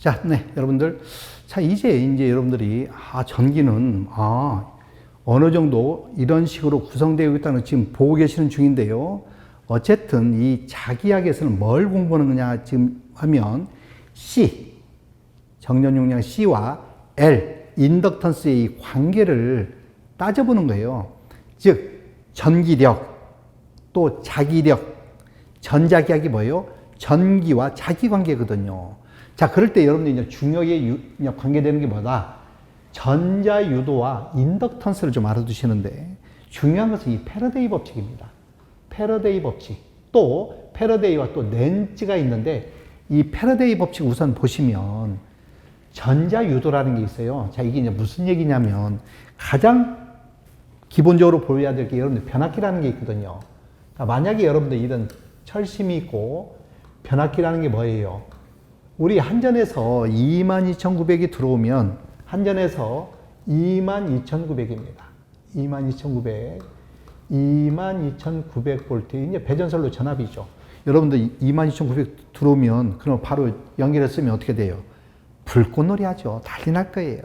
자, 네, 여러분들. 자, 이제, 이제 여러분들이, 아, 전기는, 아, 어느 정도 이런 식으로 구성되어 있다는 걸 지금 보고 계시는 중인데요. 어쨌든 이 자기학에서는 뭘 공부하는 거냐 지금 하면 C, 정전 용량 C와 L, 인덕턴스의 이 관계를 따져보는 거예요. 즉, 전기력, 또 자기력, 전자기학이 뭐예요? 전기와 자기 관계거든요. 자, 그럴 때 여러분들 이제 중력에 유, 관계되는 게 뭐다? 전자 유도와 인덕턴스를 좀 알아두시는데 중요한 것은 이 패러데이 법칙입니다. 패러데이 법칙. 또 패러데이와 또 렌즈가 있는데 이 패러데이 법칙 우선 보시면 전자 유도라는 게 있어요. 자, 이게 이제 무슨 얘기냐면 가장 기본적으로 보여야 될 게 여러분들 변압기라는 게 있거든요. 그러니까 만약에 여러분들 이런 철심이 있고 변압기라는 게 뭐예요? 우리 한전에서 22,900이 들어오면 한전에서 22,900입니다. 22,900. 22,900V 이제 배전설로 전압이죠. 여러분들 22,900 들어오면 그럼 바로 연결했으면 어떻게 돼요? 불꽃놀이 하죠. 난리 날 거예요.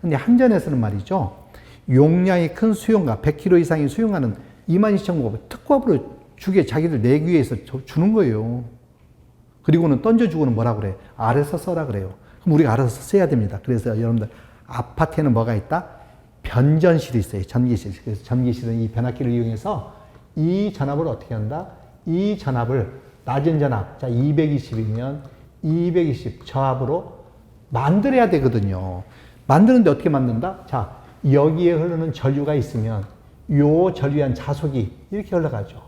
근데 한전에서는 말이죠. 용량이 큰 수용가 100kg 이상의 수용가는 22,900 특급으로 주게 자기들 내기 위해서 주는 거예요. 그리고는 던져주고는 뭐라 그래? 알아서 써라 그래요. 그럼 우리가 알아서 써야 됩니다. 그래서 여러분들 아파트에는 뭐가 있다? 변전실이 있어요. 전기실. 그래서 전기실은 이 변압기를 이용해서 이 전압을 어떻게 한다? 이 전압을 낮은 전압, 자 220이면 220 저압으로 만들어야 되거든요. 만드는데 어떻게 만든다? 자 여기에 흐르는 전류가 있으면 요 전류한 자속이 이렇게 흘러가죠.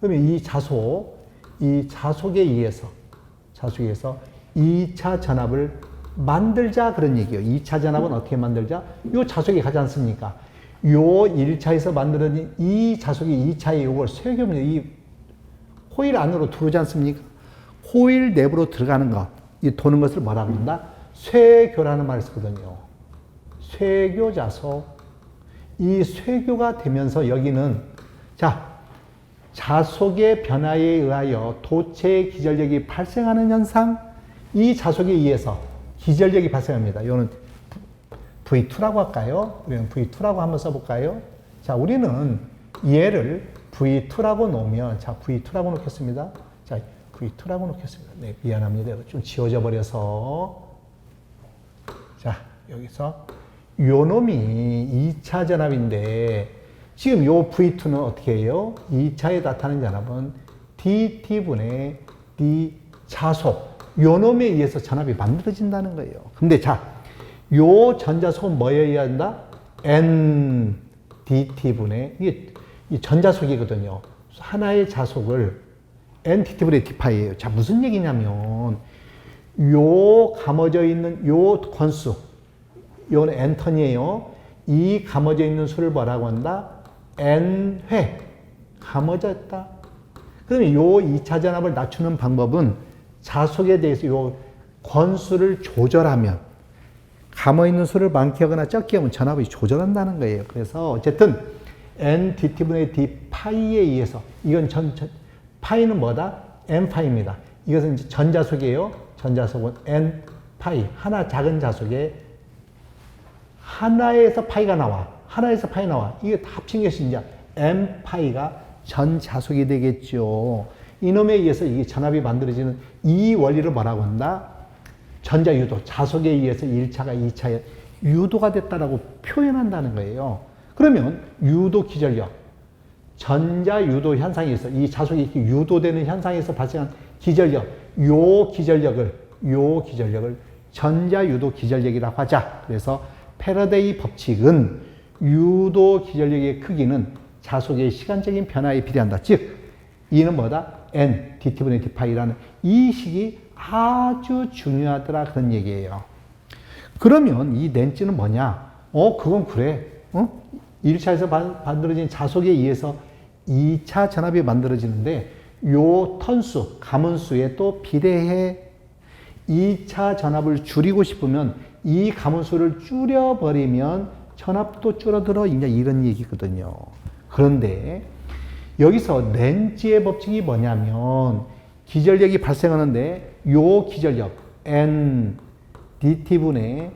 그러면 이 자속, 이 자속에 의해서 자속에 의해서 2차 전압을 만들자 그런 얘기예요. 2차 전압은 어떻게 만들자? 요 자속이 가지 않습니까? 요 1차에서 만들어진 이 자속이 2차에 요걸 쇠교입니다. 이 코일 안으로 들어오지 않습니까? 코일 내부로 들어가는 것, 이 도는 것을 뭐라고 한다? 쇠교라는 말을 쓰거든요. 쇠교 자속. 이 쇠교가 되면서 여기는 자 자속의 변화에 의하여 도체 기절력이 발생하는 현상, 이 자속에 의해서 기절력이 발생합니다. 이거는 V2라고 할까요? 우리는 V2라고 한번 써볼까요? 자, 우리는 얘를 V2라고 놓으면, 자, V2라고 놓겠습니다. 자, V2라고 놓겠습니다. 네, 미안합니다. 좀 지워져 버려서. 자, 여기서 요 놈이 2차 전압인데, 지금 요 V2는 어떻게 해요? 2차에 나타나는 전압은 DT분의 D 자속. 요 놈에 의해서 전압이 만들어진다는 거예요. 근데 자, 요 전자속은 뭐에 의한다? NDT분의, 이게 이 전자속이거든요. 하나의 자속을 NDT분의 D파이예요. 자, 무슨 얘기냐면, 요 감어져 있는 요 권수, 요는 N턴이에요. 이 감어져 있는 수를 뭐라고 한다? N회. 감어져 있다. 그러면 요 2차 전압을 낮추는 방법은 자속에 대해서 요 권수를 조절하면 감어 있는 수를 많게 하거나 적게 하면 전압이 조절한다는 거예요. 그래서 어쨌든 n dt분의 d 파이에 의해서 이건 전, 전 파이는 뭐다? n 파이입니다. 이것은 이제 전자속이에요. 전자속은 n 파이 하나 작은 자속에 하나에서 파이가 나와. 하나에서 파이 나와. 이게 다 합친 것이 이제 n 파이가 전자속이 되겠죠. 이놈에 의해서 이게 전압이 만들어지는 이 원리를 뭐라고 한다? 전자유도, 자속에 의해서 1차가 2차에 유도가 됐다라고 표현한다는 거예요. 그러면 유도 기절력, 전자 유도 현상에서 이 자속이 이렇게 유도되는 현상에서 발생한 기절력, 요 기절력을, 요 기절력을 전자 유도 기절력이라고 하자. 그래서 패러데이 법칙은 유도 기절력의 크기는 자속의 시간적인 변화에 비례한다. 즉, 이는 뭐다? n, dt분의 d파이라는 이 식이 아주 중요하더라 그런 얘기예요. 그러면 이 렌즈는 뭐냐? 어, 그건 그래. 어? 1차에서 만들어진 자속에 의해서 2차 전압이 만들어지는데 요 턴수, 가문수에 또 비례해 2차 전압을 줄이고 싶으면 이 가문수를 줄여버리면 전압도 줄어들어 이제 이런 얘기거든요. 그런데 여기서 렌즈의 법칙이 뭐냐면 기절력이 발생하는데 요 기절력, n dt분의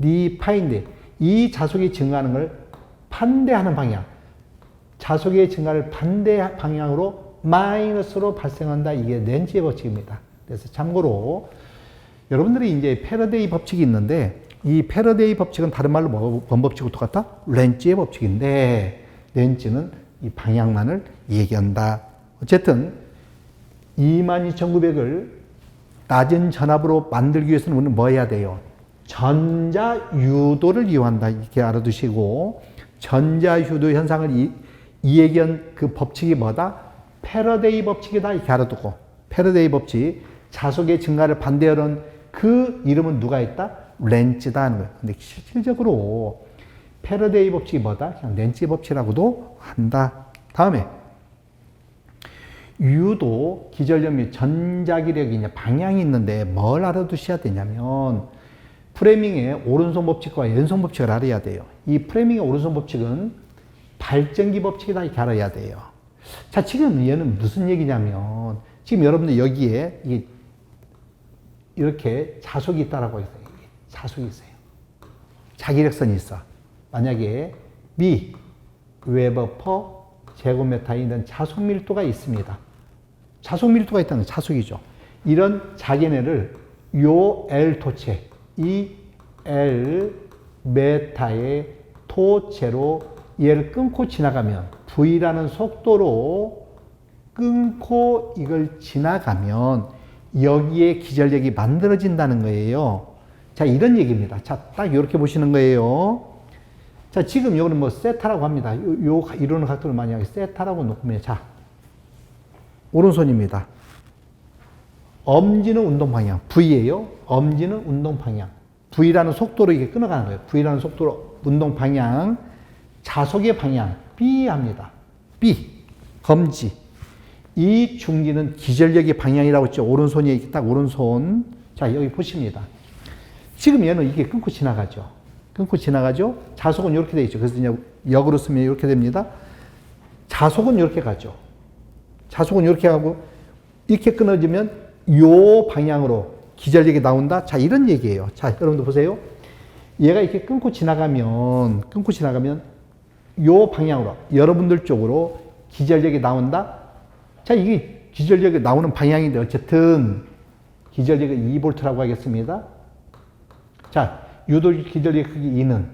d 파인데 이 자속이 증가하는 걸 반대하는 방향. 자속의 증가를 반대 방향으로 마이너스로 발생한다. 이게 렌즈의 법칙입니다. 그래서 참고로 여러분들이 이제 패러데이 법칙이 있는데 이 패러데이 법칙은 다른 말로 뭐, 뭔 법칙과 똑같다? 렌즈의 법칙인데 렌즈는 이 방향만을 얘기한다. 어쨌든 22,900을 낮은 전압으로 만들기 위해서는 우리는 뭐 해야 돼요? 전자 유도를 이용한다. 이렇게 알아두시고 전자 유도 현상을 이, 이 얘기한 그 법칙이 뭐다? 패러데이 법칙이다. 이렇게 알아두고 패러데이 법칙 자속의 증가를 반대하는 그 이름은 누가 있다? 렌즈다 하는 거예요. 근데 실질적으로 패러데이 법칙이 뭐다? 그냥 렌즈 법칙이라고도 한다. 다음에 유도 기전력 및 전자기력이 방향이 있는데 뭘 알아두셔야 되냐면 프레밍의 오른손 법칙과 왼손 법칙을 알아야 돼요. 이 프레밍의 오른손 법칙은 발전기 법칙이다 이렇게 알아야 돼요. 자, 지금 얘는 무슨 얘기냐면 지금 여러분들 여기에 이렇게 자속이 있다라고 했어요. 자속이 있어요. 자기력선이 있어. 만약에 B 웨버 퍼 제곱미터에 있는 자속 밀도가 있습니다. 자속 밀도가 있다는 건 자속이죠. 이런 자기네를 요 L 토체, 이 L 메타의 토체로 얘를 끊고 지나가면 V라는 속도로 끊고 이걸 지나가면 여기에 기절력이 만들어진다는 거예요. 자, 이런 얘기입니다. 자, 딱 이렇게 보시는 거예요. 자, 지금 이거는 뭐 세타라고 합니다. 요, 요 이루는 각도를 만약에 세타라고 놓으면 자, 오른손입니다. 엄지는 운동 방향, V예요. 엄지는 운동 방향. V라는 속도로 이게 끊어가는 거예요. V라는 속도로 운동 방향, 자속의 방향 B 합니다. B 검지. 이 중기는 기절력의 방향이라고 했죠. 오른손이 딱 오른손. 자 여기 보십니다. 지금 얘는 이게 끊고 지나가죠. 끊고 지나가죠. 자속은 이렇게 돼 있죠. 그래서 이제 역으로 쓰면 이렇게 됩니다. 자속은 이렇게 가죠. 자속은 이렇게 하고 이렇게 끊어지면 요 방향으로 기절력이 나온다. 자 이런 얘기예요. 자 여러분들 보세요. 얘가 이렇게 끊고 지나가면 끊고 지나가면 요 방향으로 여러분들 쪽으로 기절력이 나온다. 자 이게 기절력이 나오는 방향인데 어쨌든 기절력이 2볼트라고 하겠습니다. 자 유도 기절력 크기 2는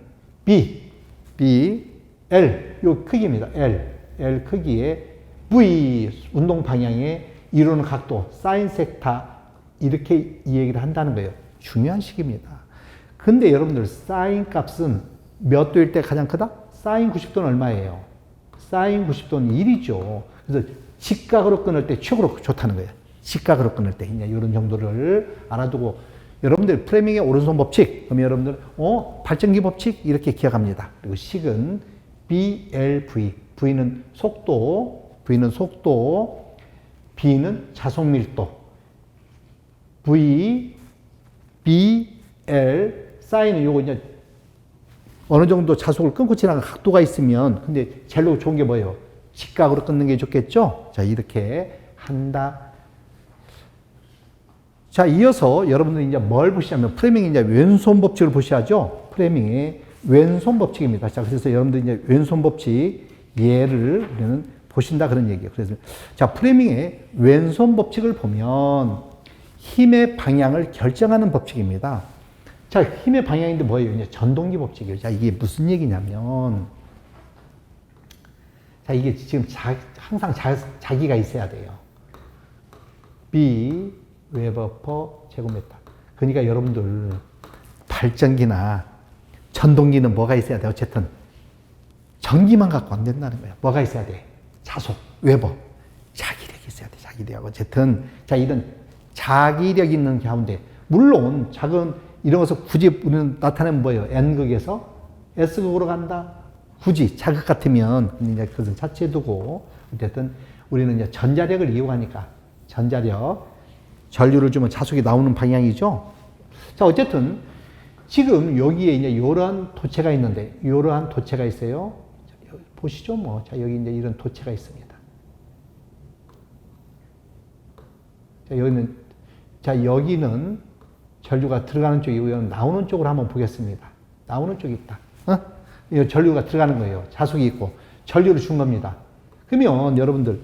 B, B, L 요 크기입니다. L, L 크기에 V 운동 방향에 이루는 각도 사인 섹타 이렇게 이 얘기를 한다는 거예요. 중요한 식입니다. 근데 여러분들 사인 값은 몇 도일 때 가장 크다? 사인 90도는 얼마예요? 사인 90도는 1이죠. 그래서 직각으로 끊을 때 최고로 좋다는 거예요. 직각으로 끊을 때 이제 이런 정도를 알아두고 여러분들 프레밍의 오른손 법칙 그러면 여러분들 어 발전기 법칙 이렇게 기억합니다. 그리고 식은 BLV V는 속도 V는 속도 B는 자속 밀도 V B L 사인은 요거 이제 어느 정도 자속을 끊고 지나간 각도가 있으면 근데 제일 좋은 게 뭐예요? 직각으로 끊는 게 좋겠죠? 자, 이렇게 한다. 자, 이어서 여러분들이 이제 뭘 보시냐면 프레밍 이제 왼손 법칙을 보셔야죠. 프레밍의 왼손 법칙입니다. 자, 그래서 여러분들 이제 왼손 법칙 예를 우리는 보신다 그런 얘기예요. 그래서 자, 프레밍의 왼손 법칙을 보면 힘의 방향을 결정하는 법칙입니다. 자, 힘의 방향인데 뭐예요? 이제 전동기 법칙이에요. 자, 이게 무슨 얘기냐면 자, 이게 지금 자, 항상 자, 자기가 있어야 돼요. B 웨버 퍼 제곱미터. 그러니까 여러분들 발전기나 전동기는 뭐가 있어야 돼? 어쨌든 전기만 갖고 안 된다는 거예요. 뭐가 있어야 돼? 자속, 웨버, 자기력이 있어야 돼. 자기력. 어쨌든 자 이런 자기력 있는 가운데 물론 작은 이런 것을 굳이 우리는 나타내면 뭐예요? N극에서 S극으로 간다. 굳이 자극 같으면 이제 그것은 차치해 두고 어쨌든 우리는 이제 전자력을 이용하니까 전자력 전류를 주면 자속이 나오는 방향이죠. 자 어쨌든 지금 여기에 이제 이러한 도체가 있는데 이러한 도체가 있어요. 자, 보시죠 뭐. 자 여기 이제 이런 도체가 있습니다. 자 여기는 자 여기는 전류가 들어가는 쪽이고 이건 나오는 쪽으로 한번 보겠습니다. 나오는 쪽이 있다. 어? 이 전류가 들어가는 거예요. 자석이 있고 전류를 준 겁니다. 그러면 여러분들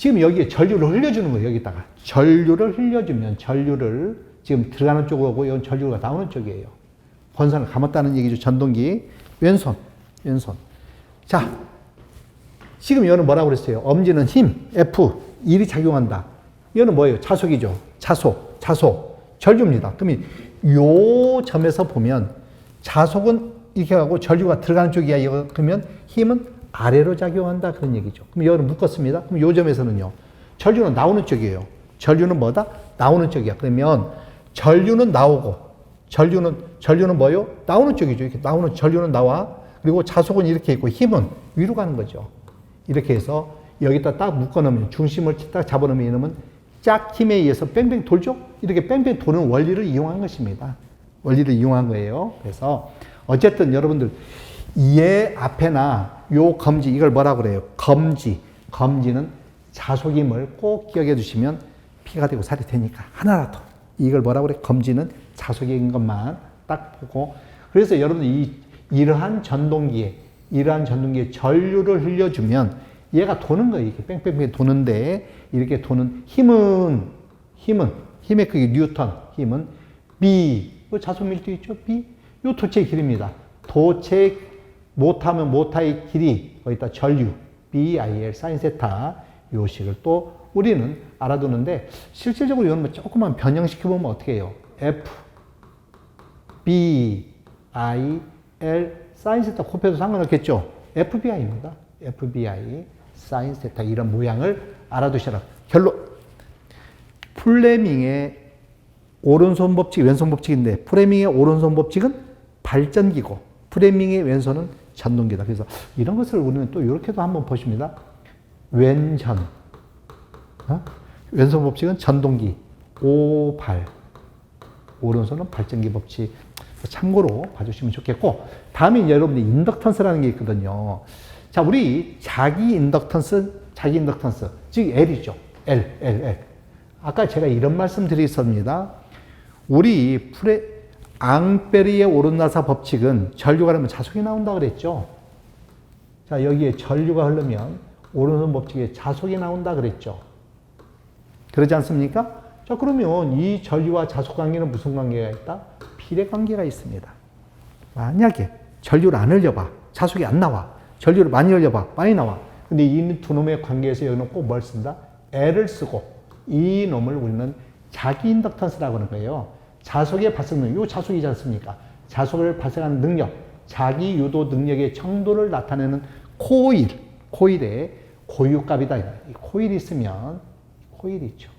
지금 여기에 전류를 흘려주는 거예요. 여기다가 전류를 흘려주면 전류를 지금 들어가는 쪽으로 오고 이건 전류가 나오는 쪽이에요. 권선을 감았다는 얘기죠. 전동기 왼손 왼손. 자 지금 이거는 뭐라고 그랬어요? 엄지는 힘 F 1이 작용한다. 이거는 뭐예요? 자속이죠. 자속 자속 전류입니다. 그러면 요 점에서 보면 자속은 이렇게 하고 전류가 들어가는 쪽이야. 이거 그러면 힘은 아래로 작용한다 그런 얘기죠. 그럼 여기를 묶었습니다. 그럼 요 점에서는요. 전류는 나오는 쪽이에요. 전류는 뭐다? 나오는 쪽이야. 그러면 전류는 나오고 전류는 전류는 뭐요? 나오는 쪽이죠. 이렇게 나오는 전류는 나와. 그리고 자속은 이렇게 있고 힘은 위로 가는 거죠. 이렇게 해서 여기다 딱 묶어 놓으면 중심을 딱 잡아 놓으면 짝 힘에 의해서 뺑뺑 돌죠? 이렇게 뺑뺑 도는 원리를 이용한 것입니다. 원리를 이용한 거예요. 그래서 어쨌든 여러분들 얘 앞에나 요 검지 이걸 뭐라 그래요? 검지. 검지는 자속임을 꼭 기억해 두시면 피가 되고 살이 되니까 하나라도 이걸 뭐라 그래? 검지는 자속인 것만 딱 보고 그래서 여러분 이 이러한 전동기에 이러한 전동기에 전류를 흘려주면 얘가 도는 거예요. 이렇게 뺑뺑뺑 도는데 이렇게 도는 힘은 힘은 힘의 크기 뉴턴 힘은 B 요 자속 밀도 있죠? B 요 도체의 길입니다. 도체 모타면 모타의 길이 거기다 전류 BIL 사인 세타 요 식을 또 우리는 알아두는데 실질적으로 이런 거 조금만 변형시켜 보면 어떻게 해요? F B I L 사인 세타 곱해도 상관없겠죠? FBI입니다. FBI 사인 세타 이런 모양을 알아두셔라. 결론 플레밍의 오른손 법칙, 왼손 법칙인데 프레밍의 오른손 법칙은 발전기고 프레밍의 왼손은 전동기다. 그래서 이런 것을 우리는 또 이렇게도 한번 보십니다. 왼전, 어? 왼손 법칙은 전동기, 오발, 오른손은 발전기 법칙. 참고로 봐주시면 좋겠고 다음에 이제 여러분들 인덕턴스라는 게 있거든요. 자, 우리 자기 인덕턴스, 자기 인덕턴스, 즉 L이죠. L, L, L. 아까 제가 이런 말씀 드렸습니다. 우리 프레, 앙베리의 오른나사 법칙은 전류가 흐르면 자속이 나온다 그랬죠. 자, 여기에 전류가 흐르면 오른손 법칙에 자속이 나온다 그랬죠. 그러지 않습니까? 자, 그러면 이 전류와 자속 관계는 무슨 관계가 있다? 비례 관계가 있습니다. 만약에 전류를 안 흘려봐. 자속이 안 나와. 전류를 많이 흘려봐. 많이 나와. 근데 이 두 놈의 관계에서 여기는 꼭 뭘 쓴다? L을 쓰고 이 놈을 우리는 자기 인덕턴스라고 하는 거예요. 자속의 발생 능력, 요 자속이지 않습니까? 자속을 발생하는 능력, 자기 유도 능력의 정도를 나타내는 코일, 코일의 고유값이다. 이 코일이 있으면 코일이 있죠.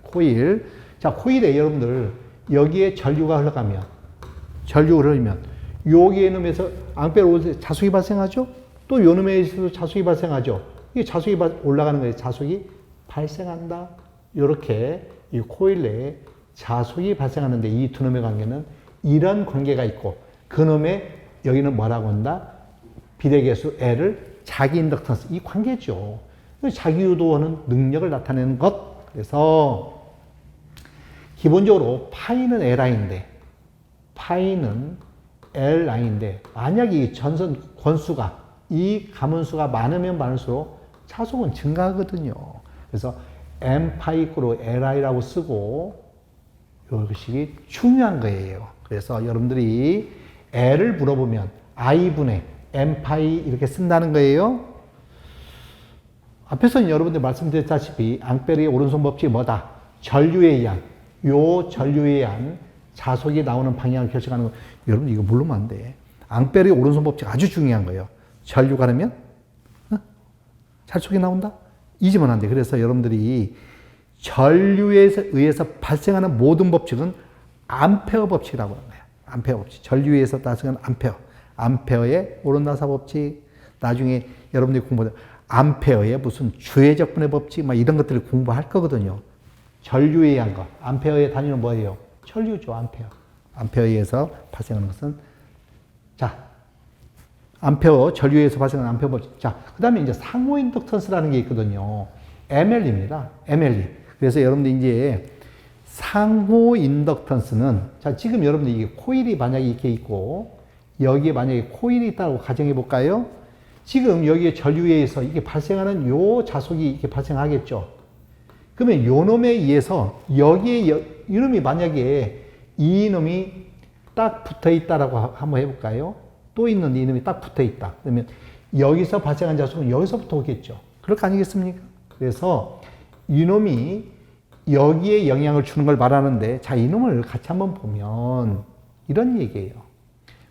코일. 자, 코일에 여러분들 여기에 전류가 흘러가면 전류가 흐르면 여기에 놈에서 앙페르 자속이 발생하죠. 또 요 놈에서도 자속이 발생하죠. 이게 자속이 올라가는 거예요. 자속이 발생한다. 이렇게 이 코일 내에 자속이 발생하는데 이 두 놈의 관계는 이런 관계가 있고 그 놈의 여기는 뭐라고 한다? 비례계수 L을 자기 인덕턴스 이 관계죠. 자기 유도하는 능력을 나타내는 것. 그래서 기본적으로 파이는 LI인데 파이는 LI인데 만약에 이 전선 권수가 이 가문수가 많으면 많을수록 차속은 증가하거든요. 그래서 M 파이크로 Li라고 쓰고 이것이 중요한 거예요. 그래서 여러분들이 L을 물어보면 I분의 M 파이 이렇게 쓴다는 거예요. 앞에서 여러분들 말씀드렸다시피 앙페르의 오른손 법칙이 뭐다? 전류에 의한 요 전류에 의한 자속이 나오는 방향을 결정하는 거. 여러분 이거 모르면 안 돼. 앙페르의 오른손 법칙 아주 중요한 거예요. 전류가 흐르면 어? 자속이 나온다? 잊으면 안 돼. 그래서 여러분들이 전류에 의해서 발생하는 모든 법칙은 암페어 법칙이라고 하는 거예요. 암페어 법칙. 전류에 의해서 발생하는 암페어. 암페어의 오른나사 법칙. 나중에 여러분들이 공부하다 암페어의 무슨 주해적분의 법칙 막 이런 것들을 공부할 거거든요. 전류에 의한 것. 암페어의 단위는 뭐예요? 전류죠, 암페어. 암페어에 의해서 발생하는 것은 자, 암페어 전류에서 발생하는 암페어 법칙. 자, 그 다음에 이제 상호 인덕턴스라는 게 있거든요. ML입니다. ML이. 그래서 여러분들 이제 상호 인덕턴스는 자 지금 여러분들 이게 코일이 만약에 이렇게 있고 여기에 만약에 코일이 있다고 가정해 볼까요? 지금 여기에 전류에 의해서 이게 발생하는 요 자속이 이렇게 발생하겠죠. 그러면 요 놈에 의해서 여기에 여, 이놈이 만약에 이 이놈이 딱 붙어 있다라고 하- 한번 해볼까요? 또 있는 이놈이 딱 붙어 있다. 그러면 여기서 발생한 자속은 여기서부터 오겠죠. 거 아니겠습니까? 그래서 이놈이 여기에 영향을 주는 걸 말하는데 자 이놈을 같이 한번 보면 이런 얘기예요.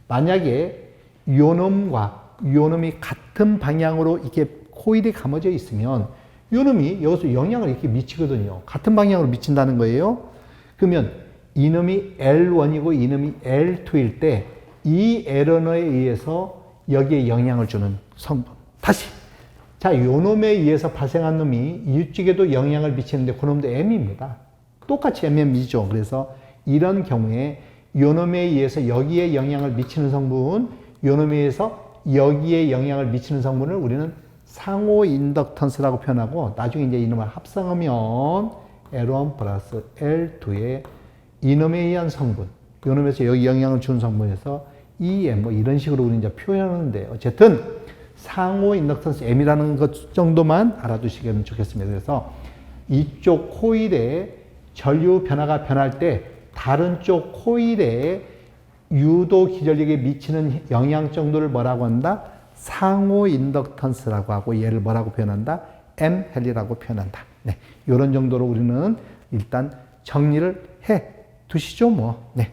만약에 요놈과 요놈이 같은 방향으로 이렇게 코일이 감아져 있으면 요놈이 여기서 영향을 이렇게 미치거든요. 같은 방향으로 미친다는 거예요. 그러면 이놈이 L1이고 이놈이 L2일 때이 L1에 의해서 여기에 영향을 주는 성분. 다시. 자, 요 놈에 의해서 발생한 놈이 이쪽에도 영향을 미치는데 그 놈도 M입니다. 똑같이 MM이죠. 그래서 이런 경우에 요 놈에 의해서 여기에 영향을 미치는 성분, 요 놈에 의해서 여기에 영향을 미치는 성분을 우리는 상호 인덕턴스라고 표현하고 나중에 이제 이놈을 합성하면 L1 플러스 L2의 이놈에 의한 성분, 요놈에서 여기 영향을 주는 성분에서 EM 뭐 이런 식으로 우리 이제 표현하는데 어쨌든 상호 인덕턴스 M이라는 것 정도만 알아두시면 좋겠습니다. 그래서 이쪽 코일의 전류 변화가 변할 때 다른 쪽 코일의 유도 기전력에 미치는 영향 정도를 뭐라고 한다? 상호 인덕턴스라고 하고 얘를 뭐라고 표현한다? M 헬리라고 표현한다. 네, 이런 정도로 우리는 일단 정리를 해 두시죠, 뭐. 네.